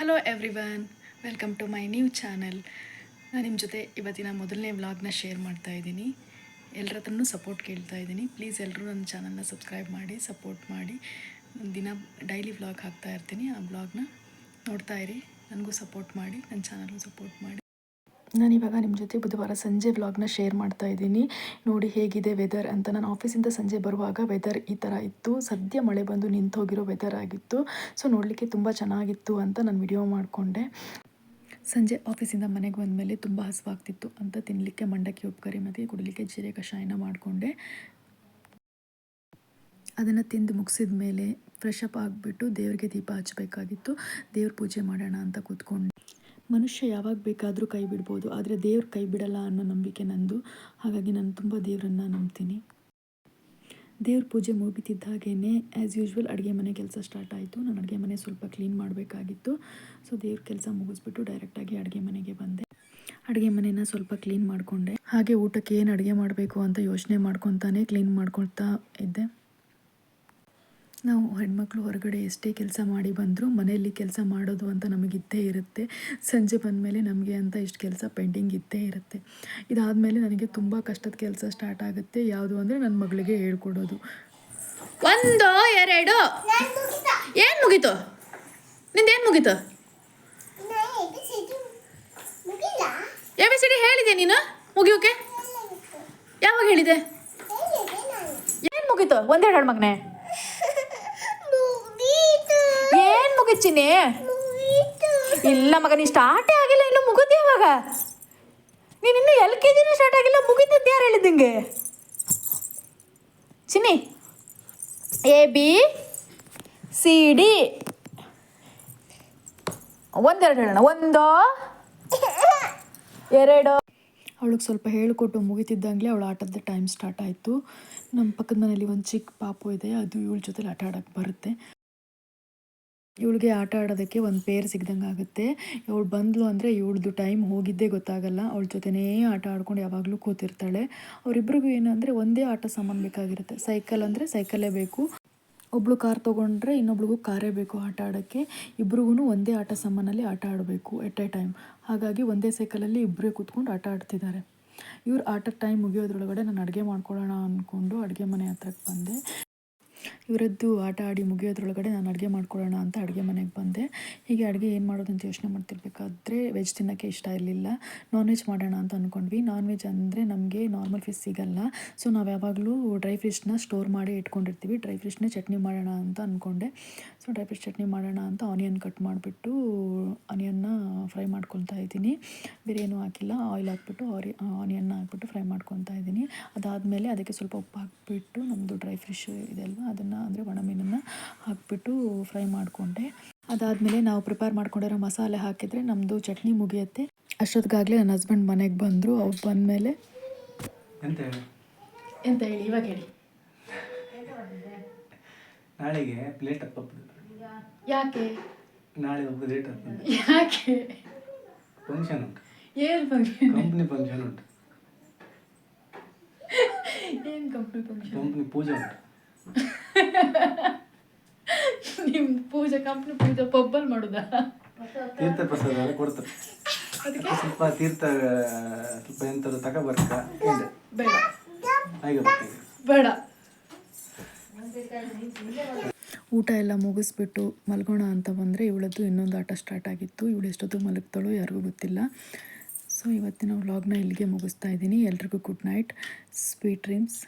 Hello everyone welcome to my new channel ನಾನು ನಿಮ್ಮ ಜೊತೆ ಇವತ್ತಿನ ಮೊದಲನೇ ವ್ಲಾಗ್ನ ಶೇರ್ ಮಾಡ್ತಾ ಇದ್ದೀನಿ. ಎಲ್ಲರ ಹತ್ರನೂ ಸಪೋರ್ಟ್ ಕೇಳ್ತಾ ಇದ್ದೀನಿ. ಪ್ಲೀಸ್ ಎಲ್ಲರೂ ನನ್ನ ಚಾನಲ್ನ ಸಬ್ಸ್ಕ್ರೈಬ್ ಮಾಡಿ ಸಪೋರ್ಟ್ ಮಾಡಿ. ದಿನ ಡೈಲಿ ವ್ಲಾಗ್ ಹಾಕ್ತಾ ಇರ್ತೀನಿ. ಆ ವ್ಲಾಗ್ನ ನೋಡ್ತಾ ಇರಿ. ನನಗೂ ಸಪೋರ್ಟ್ ಮಾಡಿ ನನ್ನ ಚಾನಲ್ಗೂ ಸಪೋರ್ಟ್ ಮಾಡಿ. ನಾನಿವಾಗ ನಿಮ್ಮ ಜೊತೆ ಬುಧವಾರ ಸಂಜೆ ವ್ಲಾಗ್ನ ಶೇರ್ ಮಾಡ್ತಾ ಇದ್ದೀನಿ. ನೋಡಿ ಹೇಗಿದೆ ವೆದರ್ ಅಂತ. ನಾನು ಆಫೀಸಿಂದ ಸಂಜೆ ಬರುವಾಗ ವೆದರ್ ಈ ಥರ ಇತ್ತು. ಸದ್ಯ ಮಳೆ ಬಂದು ನಿಂತು ಹೋಗಿರೋ ವೆದರ್ ಆಗಿತ್ತು. ಸೊ ನೋಡಲಿಕ್ಕೆ ತುಂಬ ಚೆನ್ನಾಗಿತ್ತು ಅಂತ ನಾನು ವಿಡಿಯೋ ಮಾಡಿಕೊಂಡೆ. ಸಂಜೆ ಆಫೀಸಿಂದ ಮನೆಗೆ ಬಂದಮೇಲೆ ತುಂಬ ಹಸುವಾಗ್ತಿತ್ತು ಅಂತ ತಿನ್ನಲಿಕ್ಕೆ ಮಂಡಕ್ಕಿ ಉಪ್ಕರಿ ಮತ್ತು ಕುಡಿಲಿಕ್ಕೆ ಜೀರೆ ಕಷಾಯನ ಮಾಡಿಕೊಂಡೆ. ಅದನ್ನು ತಿಂದು ಮುಗಿಸಿದ ಮೇಲೆ ಫ್ರೆಶ್ ಅಪ್ ಆಗಿಬಿಟ್ಟು ದೇವರಿಗೆ ದೀಪ ಹಚ್ಚಬೇಕಾಗಿತ್ತು ದೇವ್ರ ಪೂಜೆ ಮಾಡೋಣ ಅಂತ ಕೂತ್ಕೊಂಡು. ಮನುಷ್ಯ ಯಾವಾಗ ಬೇಕಾದರೂ ಕೈ ಬಿಡ್ಬೋದು, ಆದರೆ ದೇವ್ರ ಕೈ ಬಿಡಲ್ಲ ಅನ್ನೋ ನಂಬಿಕೆ ನಂದು. ಹಾಗಾಗಿ ನಾನು ತುಂಬ ದೇವರನ್ನು ನಂಬ್ತೀನಿ. ದೇವ್ರ ಪೂಜೆ ಮುಗಿತಿದ್ದ ಹಾಗೇ ಆ್ಯಸ್ ಯೂಶ್ವಲ್ ಅಡುಗೆ ಮನೆ ಕೆಲಸ ಸ್ಟಾರ್ಟ್ ಆಯಿತು. ನಾನು ಅಡುಗೆ ಮನೆ ಸ್ವಲ್ಪ ಕ್ಲೀನ್ ಮಾಡಬೇಕಾಗಿತ್ತು. ಸೊ ದೇವ್ರ ಕೆಲಸ ಮುಗಿಸ್ಬಿಟ್ಟು ಡೈರೆಕ್ಟಾಗಿ ಅಡುಗೆ ಮನೆಗೆ ಬಂದೆ. ಅಡುಗೆ ಮನೆನ ಸ್ವಲ್ಪ ಕ್ಲೀನ್ ಮಾಡಿಕೊಂಡೆ. ಹಾಗೆ ಊಟಕ್ಕೆ ಏನು ಅಡುಗೆ ಮಾಡಬೇಕು ಅಂತ ಯೋಚನೆ ಮಾಡ್ಕೊತಾನೆ ಕ್ಲೀನ್ ಮಾಡ್ಕೊಳ್ತಾ ಇದ್ದೆ. ನಾವು ಹೆಣ್ಮಕ್ಳು ಹೊರಗಡೆ ಎಷ್ಟೇ ಕೆಲಸ ಮಾಡಿ ಬಂದರೂ ಮನೆಯಲ್ಲಿ ಕೆಲಸ ಮಾಡೋದು ಅಂತ ನಮಗಿದ್ದೇ ಇರುತ್ತೆ. ಸಂಜೆ ಬಂದಮೇಲೆ ನಮಗೆ ಅಂತ ಇಷ್ಟು ಕೆಲಸ ಪೆಂಡಿಂಗ್ ಇದ್ದೇ ಇರುತ್ತೆ. ಇದಾದಮೇಲೆ ನನಗೆ ತುಂಬ ಕಷ್ಟದ ಕೆಲಸ ಸ್ಟಾರ್ಟ್ ಆಗುತ್ತೆ. ಯಾವುದು ಅಂದರೆ ನನ್ನ ಮಗಳಿಗೆ ಹೇಳ್ಕೊಡೋದು. ಒಂದು, ಎರಡು. ಏನು ಮುಗೀತು? ನಿಂದೇನು ಮುಗೀತು? ಎ ಬಿ ಸಿ ಹೇಳಿದೆ ನೀನು? ಮುಗಿಯೋಕೆ? ಯಾವಾಗ ಹೇಳಿದೆ? ಏನು ಮುಗೀತು? ಒಂದೆರಡು ಮಗನೆ ಏನು ಮುಗೀತು ಚಿನ್ನಿ ಇಲ್ಲ ಮಗ, ನೀನು ಸ್ಟಾರ್ಟೇ ಆಗಿಲ್ಲ, ಇನ್ನು ಮುಗಿದ್ಯಾ ಯಾವಾಗ ನೀನು ಇನ್ನೂ ಎಲ್ ಕೆ ಜಿನೂ ಸ್ಟಾರ್ಟ್ ಆಗಿಲ್ಲ, ಮುಗಿದದ್ದು ಯಾರು ಚಿನ್ನಿ. ಎ ಬಿ ಸಿ ಡಿ ಒಂದೆರಡು ಹೇಳೋಣ. ಒಂದು, ಎರಡು. ಅವಳಿಗೆ ಸ್ವಲ್ಪ ಹೇಳಿಕೊಟ್ಟು ಮುಗಿತಿದ್ದಂಗೆ ಅವಳು ಆಟದ ಟೈಮ್ ಸ್ಟಾರ್ಟ್ ಆಯಿತು. ನಮ್ಮ ಪಕ್ಕದ ಮನೇಲಿ ಒಂದು ಚಿಕ್ಕ ಪಾಪು ಇದೆ, ಅದು ಇವಳ ಜೊತೆಲಿ ಆಟ ಆಡೋಕ್ಕೆ ಬರುತ್ತೆ. ಇವಳಿಗೆ ಆಟ ಆಡೋದಕ್ಕೆ ಒಂದು ಪೇರ್ ಸಿಗ್ದಂಗೆ ಆಗುತ್ತೆ. ಇವಳು ಬಂದ್ಲು ಅಂದರೆ ಇವಳ್ದು ಟೈಮ್ ಹೋಗಿದ್ದೇ ಗೊತ್ತಾಗಲ್ಲ. ಅವಳ ಜೊತೆನೇ ಆಟ ಆಡ್ಕೊಂಡು ಯಾವಾಗಲೂ ಕೂತಿರ್ತಾಳೆ. ಅವರಿಬ್ರಿಗೂ ಏನಂದರೆ ಒಂದೇ ಆಟ ಸಾಮಾನು ಬೇಕಾಗಿರುತ್ತೆ. ಸೈಕಲ್ ಅಂದರೆ ಸೈಕಲೇ ಬೇಕು. ಒಬ್ಳು ಕಾರ್ ತೊಗೊಂಡ್ರೆ ಇನ್ನೊಬ್ಳಿಗೂ ಕಾರೇ ಬೇಕು ಆಟ ಆಡೋಕ್ಕೆ. ಇಬ್ರಿಗೂ ಒಂದೇ ಆಟ ಸಾಮಾನಲ್ಲಿ ಆಟ ಆಡಬೇಕು ಎಟ್ ಎ ಟೈಮ್ ಹಾಗಾಗಿ ಒಂದೇ ಸೈಕಲಲ್ಲಿ ಇಬ್ಬರೇ ಕೂತ್ಕೊಂಡು ಆಟ ಆಡ್ತಿದ್ದಾರೆ. ಇವ್ರು ಆಟ ಟೈಮ್ ಮುಗಿಯೋದ್ರೊಳಗಡೆ ನಾನು ಅಡುಗೆ ಮಾಡ್ಕೊಳ್ಳೋಣ ಅಂದ್ಕೊಂಡು ಅಡುಗೆ ಮನೆ ಹತ್ರಕ್ಕೆ ಬಂದೆ. ಇವರದ್ದು ಆಟ ಆಡಿ ಮುಗಿಯೋದ್ರೊಳಗಡೆ ನಾನು ಅಡುಗೆ ಮಾಡ್ಕೊಳ್ಳೋಣ ಅಂತ ಅಡುಗೆ ಮನೆಗೆ ಬಂದೆ. ಹೀಗೆ ಅಡುಗೆ ಏನು ಮಾಡೋದು ಅಂತ ಯೋಚನೆ ಮಾಡ್ತಿರ್ಬೇಕಾದ್ರೆ ವೆಜ್ ತಿನ್ನೋಕ್ಕೆ ಇಷ್ಟ ಇರಲಿಲ್ಲ. ನಾನ್ ವೆಜ್ ಮಾಡೋಣ ಅಂತ ಅಂದ್ಕೊಂಡ್ವಿ ನಾನ್ ವೆಜ್ ಅಂದರೆ ನಮಗೆ ನಾರ್ಮಲ್ ಫಿಶ್ ಸಿಗಲ್ಲ. ಸೊ ನಾವು ಯಾವಾಗಲೂ ಡ್ರೈ ಫಿಶ್ನ ಸ್ಟೋರ್ ಮಾಡಿ ಇಟ್ಕೊಂಡಿರ್ತೀವಿ. ಡ್ರೈ ಫಿಶ್ನ ಚಟ್ನಿ ಮಾಡೋಣ ಅಂತ ಅಂದ್ಕೊಂಡೆ ಸೊ ಡ್ರೈ ಫಿಶ್ ಚಟ್ನಿ ಮಾಡೋಣ ಅಂತ ಆನಿಯನ್ ಕಟ್ ಮಾಡಿಬಿಟ್ಟು ಆನಿಯನ್ನ ಫ್ರೈ ಮಾಡ್ಕೊತಾ ಇದ್ದೀನಿ. ಬೇರೆ ಏನೂ ಹಾಕಿಲ್ಲ. ಆಯಿಲ್ ಹಾಕ್ಬಿಟ್ಟು ಆರಿ ಆನಿಯನ್ನ ಹಾಕ್ಬಿಟ್ಟು ಫ್ರೈ ಮಾಡ್ಕೊತಾ ಇದ್ದೀನಿ. ಅದಾದಮೇಲೆ ಅದಕ್ಕೆ ಸ್ವಲ್ಪ ಉಪ್ಪು ಹಾಕ್ಬಿಟ್ಟು ನಮ್ಮದು ಡ್ರೈ ಫಿಶ್ ಇದೆಲ್ಲ ಅದನ್ನು ಅಂದರೆ ಒಣ ಮೀನನ್ನು ಹಾಕ್ಬಿಟ್ಟು ಫ್ರೈ ಮಾಡಿಕೊಂಡೆ. ಅದಾದಮೇಲೆ ನಾವು ಪ್ರಿಪೇರ್ ಮಾಡ್ಕೊಂಡಿರೋ ಮಸಾಲೆ ಹಾಕಿದರೆ ನಮ್ಮದು ಚಟ್ನಿ ಮುಗಿಯುತ್ತೆ. ಅಷ್ಟೊತ್ತಿಗಾಗಲೇ ನನ್ನ ಹಸ್ಬೆಂಡ್ ಮನೆಗೆ ಬಂದರು. ಅವ್ರು ಬಂದಮೇಲೆ ಎಂತ ಹೇಳಿ? ಎಂತ ಹೇಳಿ? ಇವಾಗ ಹೇಳಿ. ನಾಳೆಗೆ ಪ್ಲೇಟ್ ಹಪ್ಪದು ಯಾಕೆ? ನಾಳೆ ಒಬ್ಬ ಲೇಟ್ ಆಗ್ತದೆ ಯಾಕೆ? ಫಂಕ್ಷನ್ ಉಂಟು. ಏನು ಫಂಕ್ಷನ್ ಕಂಪ್ನಿ ಫಂಕ್ಷನ್ ಉಂಟು. ಏನು ಕಂಪ್ನಿ ಫಂಕ್ಷನ್ ಕಂಪ್ನಿ ಪೂಜೆ ಉಂಟು. ನಿಮ್ಮ ಪೂಜೆ ಕಂಪ್ನಿ ಪೂಜೆ ಪಬ್ಬಲ್ ಮಾಡೋದಾ? ತೀರ್ಥ ಪ್ರಸಾದ ಎಲ್ಲ ಕೊಡ್ತಾರೆ. ಅದಕ್ಕೆ? ಸ್ವಲ್ಪ ತೀರ್ಥ ಸ್ವಲ್ಪ ಎಂಥದ್ದು ತಗೊಬರ್ಕ ಇದೆ ಬೇಡ. ಹಾಗೆ ಬರ್ತೀವಿ ಬೇಡ. ಊಟ ಎಲ್ಲ ಮುಗಿಸ್ಬಿಟ್ಟು ಮಲ್ಗೋಣ ಅಂತ ಬಂದರೆ ಇವಳದ್ದು ಇನ್ನೊಂದು ಆಟ ಸ್ಟಾರ್ಟ್ ಆಗಿತ್ತು. ಇವಳು ಎಷ್ಟೊತ್ತು ಮಲಗ್ತಾಳೋ ಯಾರಿಗೂ ಗೊತ್ತಿಲ್ಲ. ಸೊ ಇವತ್ತಿನ ವ್ಲಾಗ್ನ ಇಲ್ಲಿಗೆ ಮುಗಿಸ್ತಾ ಇದ್ದೀನಿ. ಎಲ್ರಿಗೂ ಗುಡ್ ನೈಟ್ ಸ್ವೀಟ್ ಡ್ರೀಮ್ಸ್